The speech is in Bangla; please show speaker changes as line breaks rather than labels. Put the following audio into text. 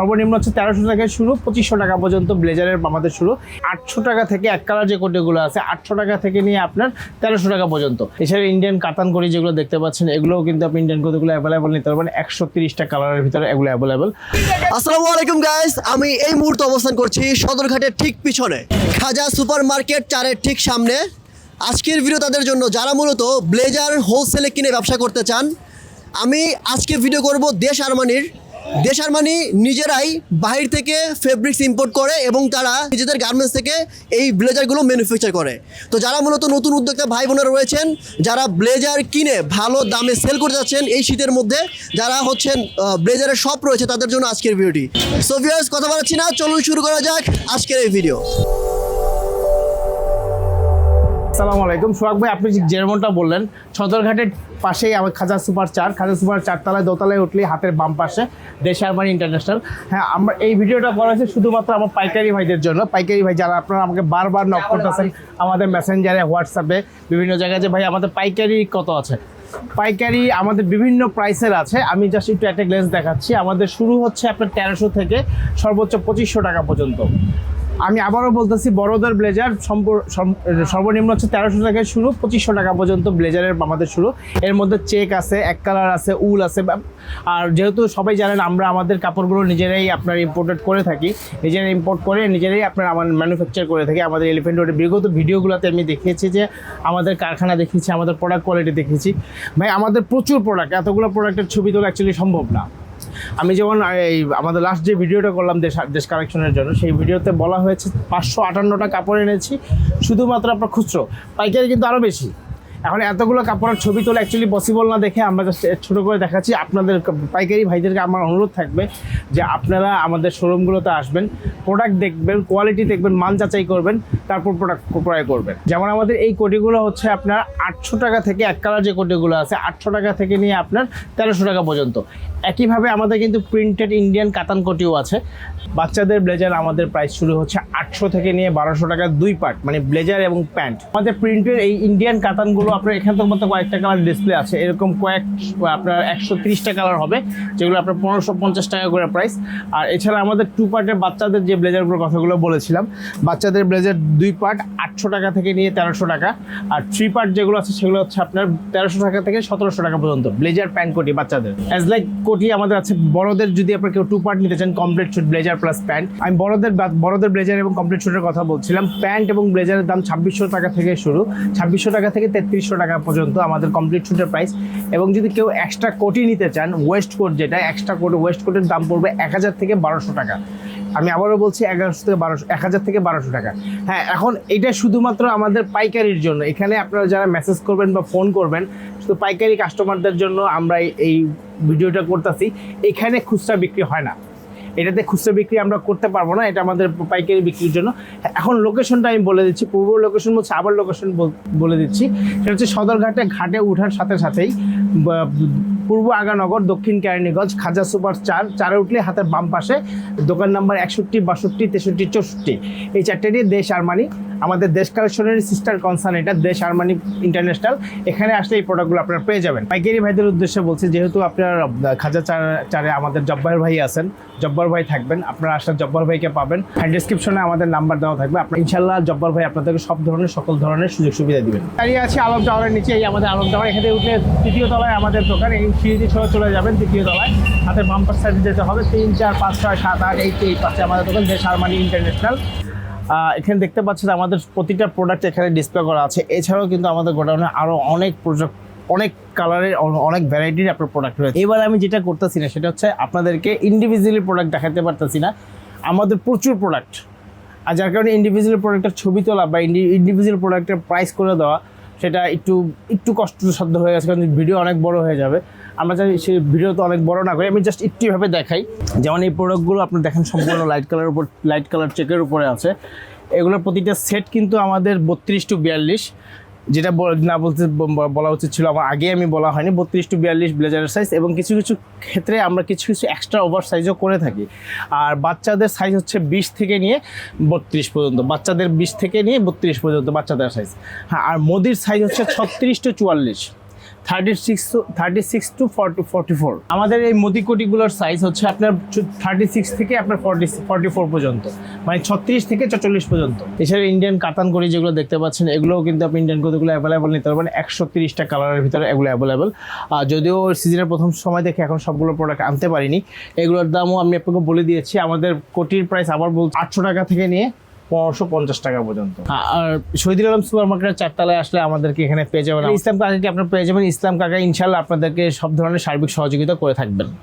সর্বনিম্ন হচ্ছে তেরোশো টাকা শুরু, পঁচিশশো টাকা পর্যন্ত ব্লেজারের আমাদের শুরু। আটশো টাকা থেকে এক কালার যে কোটিগুলো আছে, আটশো টাকা থেকে নিয়ে আপনার তেরোশো টাকা পর্যন্ত। এছাড়া ইন্ডিয়ান কাতান করি যেগুলো দেখতে পাচ্ছেন, এগুলোও কিন্তু আপনি ইন্ডিয়ান কোটিগুলো অ্যাভেলেবল নিতে পারবেন। একশো তিরিশটা কালারের ভিতরে এগুলো অ্যাভেলেবল
আসসালামু আলাইকুম গাইস আমি এই মুহূর্তে অবস্থান করছি সদরঘাটের ঠিক পিছনে। খাজা সুপার মার্কেট চারের ঠিক সামনে। আজকের ভিডিও তাদের জন্য যারা মূলত ব্লেজার হোলসেলে কিনে ব্যবসা করতে চান, আমি আজকে ভিডিও করব দেশ আরমানির। দেশ আরমানি নিজেরাই বাহির থেকে ফেব্রিক্স ইম্পোর্ট করে এবং তারা নিজেদের গার্মেন্টস থেকে এই ব্লেজারগুলো ম্যানুফ্যাকচার করে। তো যারা মূলত নতুন উদ্যোক্তা ভাই বোনেরা রয়েছেন, যারা ব্লেজার কিনে ভালো দামে সেল করতে যাচ্ছেন এই শীতের মধ্যে, যারা হচ্ছেন ব্লেজারের শপ রয়েছে তাদের জন্য আজকের ভিডিওটি সো ভিউয়ার্স কথা বলাচ্ছি না, চলুন শুরু করা যাক আজকের এই ভিডিও
সালাম আলাইকুম। সোহাগ ভাই আপনি যেমনটা বললেন সদরঘাটের পাশেই আমার খাজা সুপার চার খাজা সুপার চারতলায় দোতলায় উঠলে হাতের বাম পাশে দেশারবাণী ইন্টারন্যাশনাল। হ্যাঁ আমরা এই ভিডিওটা করা হয়েছে শুধুমাত্র আমার পাইকারি ভাইদের জন্য। পাইকারি ভাই যারা আপনারা আমাকে বারবার নক করতেছেন আমাদের মেসেঞ্জারে হোয়াটসঅ্যাপে বিভিন্ন জায়গায় যে ভাই আমাদের পাইকারি কত আছে? পাইকারি আমাদের বিভিন্ন প্রাইসের আছে। আমি জাস্ট একটু একটা গ্লেন্স দেখাচ্ছি। আমাদের শুরু হচ্ছে আপনার তেরোশো থেকে সর্বোচ্চ পঁচিশশো টাকা পর্যন্ত। আমি আবারও বলতেছি, বড়দের ব্লেজার সর্বনিম্ন হচ্ছে তেরোশো টাকা শুরু, পঁচিশশো টাকা পর্যন্ত ব্লেজারের আমাদের শুরু। এর মধ্যে চেক আছে, এক কালার আছে, উল আছে আর যেহেতু সবাই জানেন, আমরা আমাদের কাপড়গুলো নিজেরাই আপনার ইম্পোর্টেড করে থাকি। নিজেরাই ইম্পোর্ট করে, নিজেরাই আপনার আমার ম্যানুফ্যাকচার করে থাকি। আমাদের এলিফেন্ট রোডের বিগত ভিডিওগুলোতে আমি দেখিয়েছি যে, আমাদের কারখানা দেখিয়েছি, আমাদের প্রোডাক্ট কোয়ালিটি দেখিয়েছি। ভাই, আমাদের প্রচুর প্রোডাক্ট এতগুলো প্রোডাক্টের ছবি তোলা অ্যাকচুয়ালি সম্ভব না। আমি যেমন এই আমাদের লাস্ট যে ভিডিওটা করলাম দেশ দেশ কালেকশনের জন্য, সেই ভিডিওতে বলা হয়েছে পাঁচশো আটান্নটা কাপড় এনেছি। শুধুমাত্র আপনার খুচরো, পাইকারি কিন্তু আরও বেশি। এখন এতগুলো কাপড়ের ছবি তোলা অ্যাকচুয়ালি পসিবল না দেখে আমরা জাস্ট ছোটো করে দেখাচ্ছি। আপনাদের পাইকারি ভাইদেরকে আমার অনুরোধ থাকবে যে আপনারা আমাদের শোরুমগুলোতে আসবেন প্রোডাক্ট দেখবেন কোয়ালিটি দেখবেন মান যাচাই করবেন, তারপর প্রোডাক্ট ক্রয় করবেন। যেমন আমাদের এই কোটিগুলো হচ্ছে আপনার আটশো টাকা থেকে এক কালার যে কোটিগুলো আছে, আটশো টাকা থেকে নিয়ে আপনার তেরোশো টাকা পর্যন্ত। একইভাবে আমাদের কিন্তু প্রিন্টেড ইন্ডিয়ান কাতান কোটিও আছে। বাচ্চাদের ব্লেজার আমাদের প্রাইস শুরু হচ্ছে আটশো থেকে নিয়ে বারোশো টাকা দুই পার্ট মানে ব্লেজার এবং প্যান্ট। আমাদের প্রিন্টের এই ইন্ডিয়ান কাতানগুলো আপনার এখান থেকে মতো কয়েকটা কালার ডিসপ্লে আছে। এরকম কয়েক, আপনার একশো তিরিশটা কালার হবে, যেগুলো আপনার পনেরোশো পঞ্চাশ টাকা করে প্রাইস আর এছাড়া আমাদের টু পার্টের বাচ্চাদের যে ব্লেজারগুলোর কথাগুলো বলেছিলাম, বাচ্চাদের ব্লেজার দুই পার্ট আটশো টাকা থেকে নিয়ে তেরোশো টাকা। আর থ্রি পার্ট যেগুলো আছে, সেগুলো হচ্ছে আপনার তেরোশো টাকা থেকে সতেরোশো টাকা পর্যন্ত ব্লেজার প্যান্ট কোটি বাচ্চাদের। অ্যাজ লাইক কোটি আমাদের আছে, বড়দের যদি আপনার কেউ টু পার্ট নিতে চান complete suit blazer plus pant আমি বড়দের বড়দের ব্লেজার এবং কমপ্লিট শুটের কথা বলছিলাম। প্যান্ট এবং ব্লেজারের দাম ছাব্বিশশো টাকা থেকে শুরু, ছাব্বিশশো টাকা থেকে তেত্রিশশো টাকা পর্যন্ত আমাদের কমপ্লিট শুটের প্রাইস এবং যদি কেউ এক্সট্রা কোটি নিতে চান ওয়েস্ট কোট যেটা এক্সট্রা কোট ওয়েস্ট কোটের দাম পড়বে এক হাজার থেকে বারোশো টাকা। আমি আবারও বলছি এগারোশো থেকে বারোশো, এক হাজার থেকে বারোশো টাকা। হ্যাঁ এখন এটা শুধুমাত্র আমাদের পাইকারির জন্য। এখানে আপনারা যারা মেসেজ করবেন বা ফোন করবেন, শুধু পাইকারি কাস্টমারদের জন্য আমরা এই ভিডিওটা করতেছি। এখানে খুচরা বিক্রি হয় না। এটাতে খুচরো বিক্রি আমরা করতে পারব না, এটা আমাদের পাইকারি বিক্রির জন্য। এখন লোকেশনটা আমি বলে দিচ্ছি, পূর্ব লোকেশন বলছে, আবার লোকেশন বলে দিচ্ছি। সেটা হচ্ছে সদরঘাটে ঘাটে উঠার সাথে সাথেই পূর্ব আগানগর, দক্ষিণ কেরানীগঞ্জ, খাজা সুপার চার, চারে উঠলে হাতের বাম পাশে, দোকান নাম্বার একষট্টি, বাষট্টি, তেষট্টি, চৌষট্টি। এই চারটে চারটেটি দেশ আরমানি আমাদের দেশ কালেকশনের সিস্টার কনসার্ন এটা, দেশ আরমানি ইন্টারন্যাশনাল এখানে আসলে এই প্রোডাক্টগুলো আপনারা পেয়ে যাবেন। পাইকারি ভাইদের উদ্দেশ্যে বলছি, যেহেতু আপনার খাজা চার আমাদের জব্বার ভাই আছেন, জব্বার ভাই থাকবেন, আপনারা আসলে জব্বার ভাইকে পাবেন। হ্যান্ড ডিসক্রিপশনে আমাদের নাম্বার দেওয়া থাকবে। আপনার ইনশাল্লাহ জব্বার ভাই আপনাদেরকে সব ধরনের, সকল ধরনের সুযোগ সুবিধা দিবেন। দাঁড়িয়ে আছে আলম টাওয়ারের নিচে, এই আমাদের আলম টাওয়ার। এখানে উঠে তৃতীয় তলায় আমাদের দোকান, এই সিঁড়ি ছোঁয়া চলে যাবেন তৃতীয় তলায়। হাতের বাম্পার সাইডে যেতে হবে। তিন, চার, পাঁচ, ছয়, সাত, আট এই এই পাশে আমাদের দোকান, দেশ আরমানি ইন্টারন্যাশনাল এখানে দেখতে পাচ্ছেন আমাদের প্রতিটা প্রোডাক্ট এখানে ডিসপ্লে করা আছে। এছাড়াও কিন্তু আমাদের গোডাউনে আরও অনেক প্রোডাক্ট অনেক কালারের অনেক ভ্যারাইটির আপনার প্রোডাক্ট রয়েছে। এবার আমি যেটা করতেছি না, সেটা হচ্ছে আপনাদেরকে ইন্ডিভিজুয়ালি প্রোডাক্ট দেখাতে পারতেছি না। আমাদের প্রচুর প্রোডাক্ট আর যার কারণে ইন্ডিভিজুয়াল প্রোডাক্টের ছবি তোলা বা ইন্ডিভিজুয়াল প্রোডাক্টের প্রাইস করে দেওয়া, সেটা একটু একটু কষ্টসাধ্য হয়ে গেছে, কারণ ভিডিও অনেক বড় হয়ে যাবে। আমরা চাই সেই ভিডিও তো অনেক বড় না করি, আমি জাস্ট একটুভাবে দেখাই। যেমন এই প্রোডাক্টগুলো আপনি দেখেন সম্পূর্ণ লাইট কালার উপর লাইট কালার চেকের উপরে আছে। এগুলোর প্রতিটা সেট কিন্তু আমাদের বত্রিশ টু বিয়াল্লিশ, যেটা না বলতে বলা উচিত ছিল, আমার আগে আমি বলা হয়নি, বত্রিশ টু বিয়াল্লিশ ব্লেজারের সাইজ এবং কিছু কিছু ক্ষেত্রে আমরা কিছু কিছু এক্সট্রা ওভার সাইজও করে থাকি। আর বাচ্চাদের সাইজ হচ্ছে বিশ থেকে নিয়ে বত্রিশ পর্যন্ত, বাচ্চাদের বিশ থেকে নিয়ে বত্রিশ পর্যন্ত বাচ্চাদের সাইজ হ্যাঁ আর মোদির সাইজ হচ্ছে ছত্রিশ টু চুয়াল্লিশ। Thirty six thirty six to forty forty four আমাদের এই মতিকটিগুলোর সাইজ হচ্ছে আপনার থার্টি সিক্স থেকে আপনার ফর্টি ফর্টি ফোর পর্যন্ত। মানে ছত্রিশ থেকে চল্লিশ পর্যন্ত। এছাড়া ইন্ডিয়ান কাতান করি যেগুলো দেখতে পাচ্ছেন, এগুলোও কিন্তু আপনি ইন্ডিয়ান কতিগুলো অ্যাভেলেবল নিতে পারবেন। একশো তিরিশটা কালারের ভিতরে এগুলো অ্যাভেলেবল যদিও সিজনের প্রথম সময় দেখে এখন সবগুলো প্রোডাক্ট আনতে পারিনি, এগুলোর দামও আমি আপনাকে বলে দিয়েছি। আমাদের কোটির প্রাইস আবার বল আটশো টাকা থেকে নিয়ে পনেরোশো পঞ্চাশ টাকা পর্যন্ত। আর শহীদুল আলম সুপার মার্কেটের চারতলায় আসলে আমাদেরকে এখানে পেয়ে যাবেন। ইসলাম কাকাকে আপনার পেয়ে যাবেন? ইসলাম কাকা ইনশাল্লাহ আপনাদেরকে সব ধরনের সার্বিক সহযোগিতা করে থাকবেন।